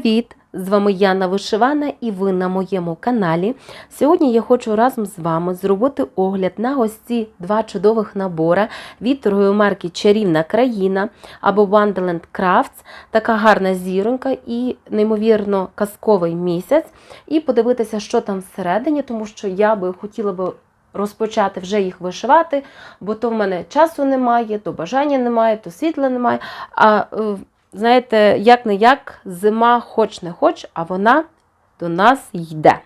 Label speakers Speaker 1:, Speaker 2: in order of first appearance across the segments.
Speaker 1: Привіт! З вами Яна Вишивана і ви на моєму каналі. Сьогодні я хочу разом з вами зробити огляд на ось два чудових набори від торгової марки Чарівна країна або Wonderland Crafts. Така гарна зіронька і неймовірно казковий місяць. І подивитися, що там всередині, тому що я би хотіла би розпочати вже їх вишивати, бо то в мене часу немає, то бажання немає, то світла немає. А е, знаєте, як не як, зима хоч не хоч, а вона до нас йде.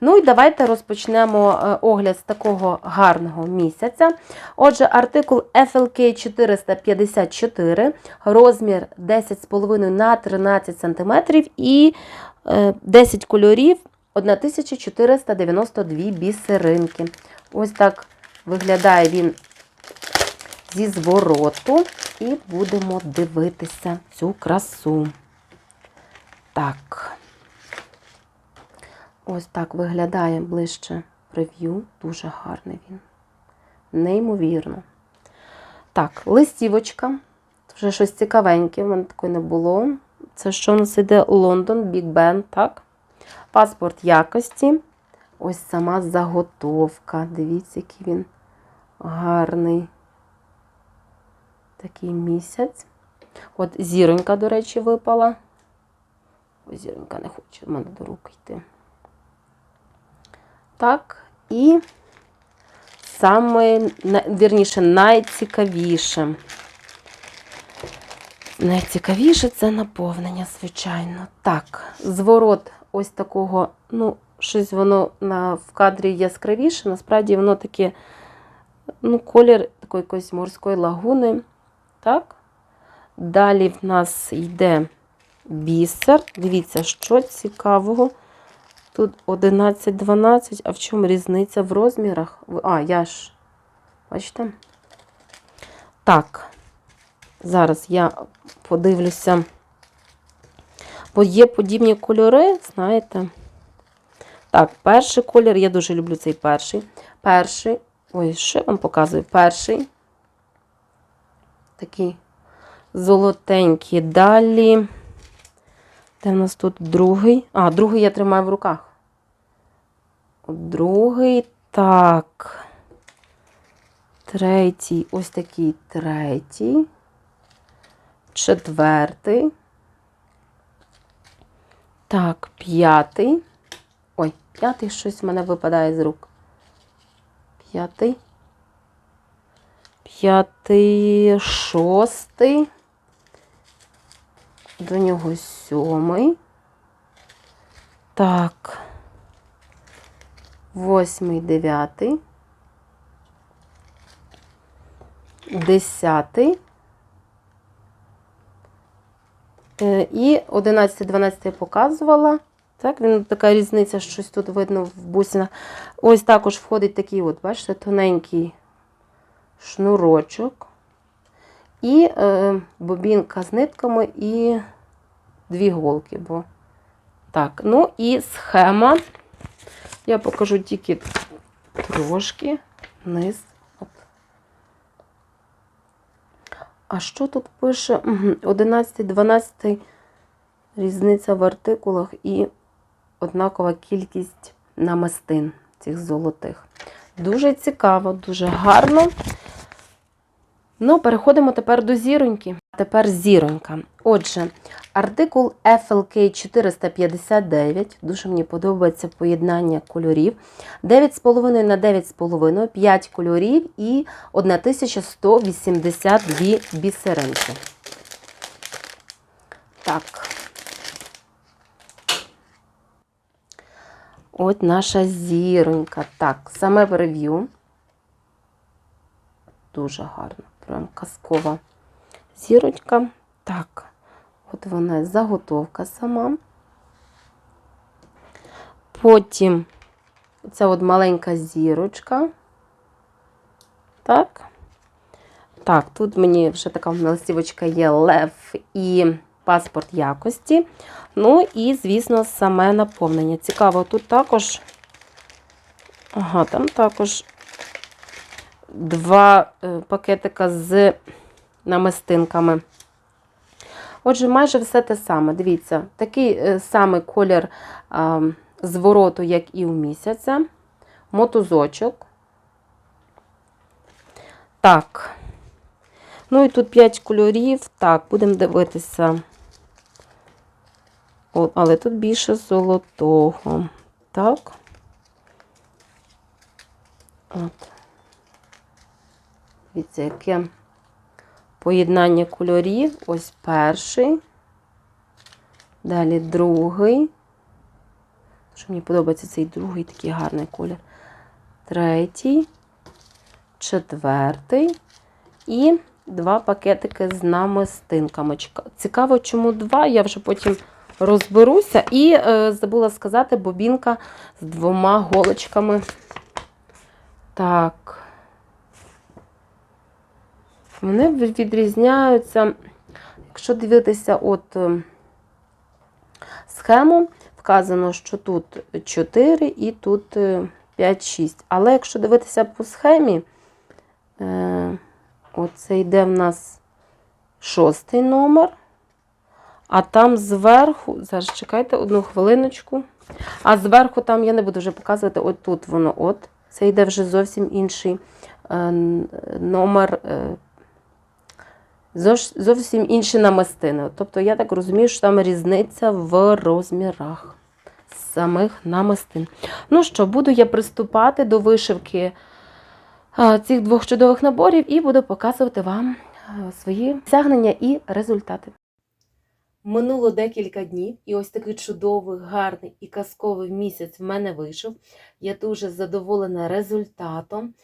Speaker 1: Ну і давайте розпочнемо е, огляд з такого гарного місяця. Отже, артикул FLK 454, розмір 10,5 на 13 см і е, 10 кольорів 1492 бісеринки. Ось так виглядає він зі звороту. І будемо дивитися цю красу. Так. Ось так виглядає ближче прев'ю. Дуже гарний він. Неймовірно. Так, листівочка. Вже щось цікавеньке, в мене такої не було. Це що у нас іде Лондон, Біг Бен, так? Паспорт якості. Ось сама заготовка. Дивіться, який він гарний такий місяць. От зіронька, до речі, випала. Ось зіронька не хоче в мене до рук йти. Так, і саме, вірніше, найцікавіше. Найцікавіше це наповнення, звичайно. Так, зворот ось такого, ну, щось воно на, в кадрі яскравіше, насправді воно таке, ну, колір такої якоїсь морської лагуни. Так? Далі в нас йде бісер. Дивіться, що цікавого. Тут 11-12, а в чому різниця в розмірах? А, я ж, бачите? Так, зараз я подивлюся, бо є подібні кольори, знаєте. Так, перший колір, я дуже люблю цей перший. Перший, ой, що я вам показую? Перший такі золотенькі. Далі. Де в нас тут другий? А, другий я тримаю в руках. Другий, так. Третій, ось такий третій. Четвертий. Так, п'ятий. Ой, п'ятий щось в мене випадає з рук. П'ятий п'ятий, шостий, до нього сьомий. Так, восьмий, дев'ятий, десятий. Е, і 11-12 я показувала. Так, він така різниця, щось тут видно в бусинах. Ось також входить такий, от, бачите, тоненький шнурочок і е, бобінка з нитками і дві голки. Бо. Так, ну і схема. Я покажу тільки трошки вниз. От. А що тут пише? 11-12 різниця в артикулах і однакова кількість намистин цих золотих. Дуже цікаво, дуже гарно. Ну, переходимо тепер до зіроньки. Тепер зіронька. Отже, артикул FLK 459. Дуже мені подобається поєднання кольорів. 9,5 на 9,5, 5 кольорів і 1182 бісеринки. Так. От наша зіронька. Так, саме в рев'ю. Дуже гарно прям казкова зірочка. Так, от вона заготовка сама. Потім ця от маленька зірочка. Так. Так, тут мені вже така листівочка є лев і паспорт якості. Ну і, звісно, саме наповнення. Цікаво, тут також, ага, там також два е, пакетика з намистинками. Отже, майже все те саме. Дивіться, такий е, самий колір звороту, як і у місяця. Мотузочок. Так. Ну і тут 5 кольорів. Так, будемо дивитися. О, але тут більше золотого. Так. От. Дивіться, яке поєднання кольорів. Ось перший. Далі другий. Що мені подобається цей другий такий гарний колір. Третій, четвертий і два пакетики з намистинками. Цікаво, чому два, я вже потім розберуся. І е, забула сказати, бобінка з двома голочками. Так. Вони відрізняються, якщо дивитися от е, схему, вказано, що тут 4 і тут 5-6. Але якщо дивитися по схемі, е, оце йде в нас шостий номер. А там зверху, зараз чекайте одну хвилиночку. А зверху там я не буду вже показувати, от тут воно от. Це йде вже зовсім інший е, номер. Зовс- зовсім інші намистини. Тобто, я так розумію, що там різниця в розмірах самих намистин. Ну що, буду я приступати до вишивки цих двох чудових наборів і буду показувати вам свої досягнення і результати. Минуло декілька днів, і ось такий чудовий, гарний і казковий місяць в мене вийшов. Я дуже задоволена результатом.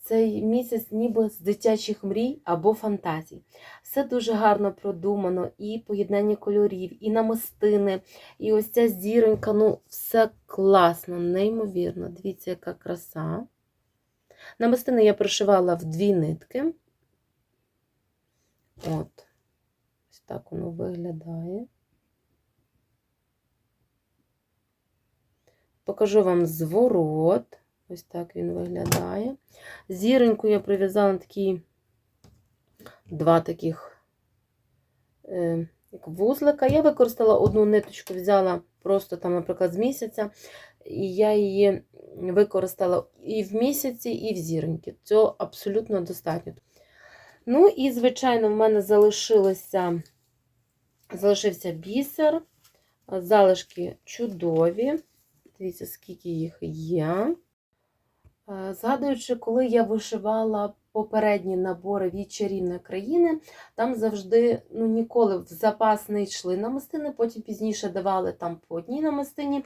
Speaker 1: Цей місяць ніби з дитячих мрій або фантазій. Все дуже гарно продумано, і поєднання кольорів, і намистини, і ось ця зіронька, ну, все класно, неймовірно. Дивіться, яка краса. Намистини я прошивала в дві нитки. От. Ось так воно виглядає. Покажу вам зворот. Ось так він виглядає. Зіроньку я прив'язала на такі два таких е, як вузлика. Я використала одну ниточку, взяла просто там, наприклад, з місяця, і я її використала і в місяці, і в зіроньки. Цього абсолютно достатньо. Ну, і, звичайно, в мене залишилося, залишився бісер. Залишки чудові. Дивіться, скільки їх є. Е, Згадуючи, коли я вишивала попередні набори від чарівної країни, там завжди ну, ніколи в запас не йшли намистини, потім пізніше давали там по одній намистині.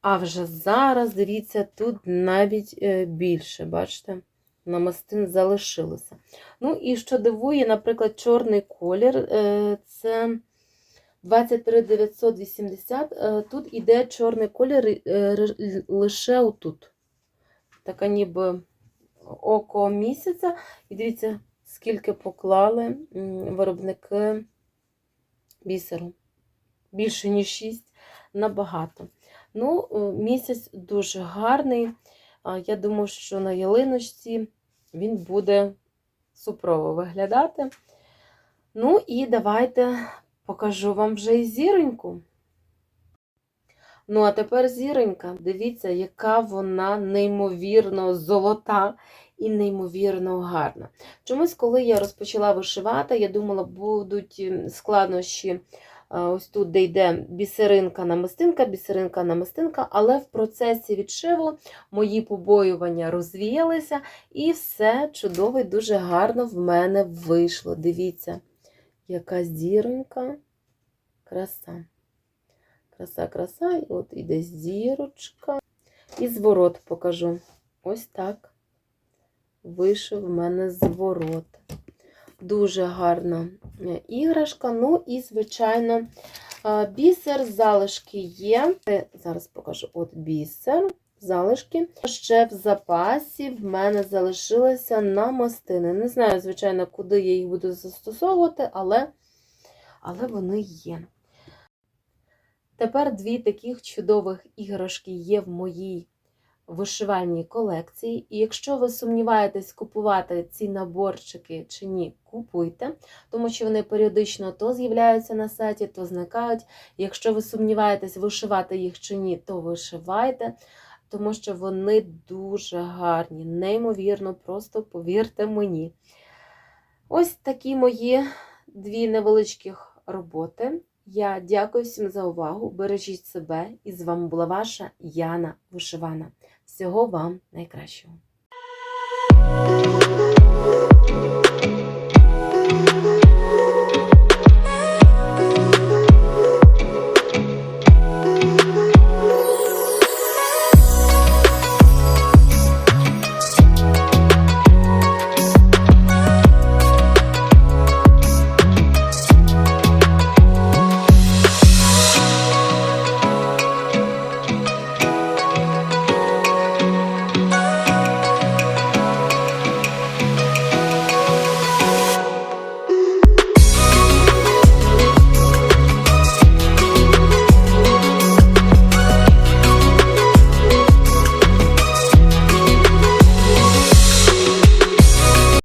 Speaker 1: А вже зараз, дивіться, тут навіть е, більше, бачите, намистин залишилося. Ну і що дивує, наприклад, чорний колір е, це 23980. е, Тут іде чорний колір лише отут. Така ніби око місяця. І дивіться, скільки поклали виробники бісеру. Більше, ніж 6, набагато. Ну, е, місяць дуже гарний. Я думаю, що на ялиночці він буде супрово виглядати. Ну і давайте покажу вам вже і зіроньку. Ну, а тепер зіронька. Дивіться, яка вона неймовірно золота і неймовірно гарна. Чомусь, коли я розпочала вишивати, я думала, будуть складнощі ось тут, де йде бісеринка намистинка, бісеринка намистинка, але в процесі відшиву мої побоювання розвіялися, і все чудово і дуже гарно в мене вийшло. Дивіться, яка зіронька, краса. Краса, краса, і от іде зірочка. І зворот покажу. Ось так вийшов в мене зворот. Дуже гарна е, іграшка. Ну і, звичайно, бісер, залишки є. Е, Зараз покажу от бісер, залишки. Ще в запасі в мене залишилися намастини. Не знаю, звичайно, куди я їх буду застосовувати, але, але вони є. Тепер дві таких чудових іграшки є в моїй вишивальні колекції. І якщо ви сумніваєтесь, купувати ці наборчики чи ні, купуйте, тому що вони періодично то з'являються на сайті, то зникають. Якщо ви сумніваєтесь, вишивати їх чи ні, то вишивайте, тому що вони дуже гарні, неймовірно, просто повірте мені. Ось такі мої дві невеличких роботи. Я дякую всім за увагу. Бережіть себе, і з вами була ваша Яна Вишивана. Всього вам найкращого.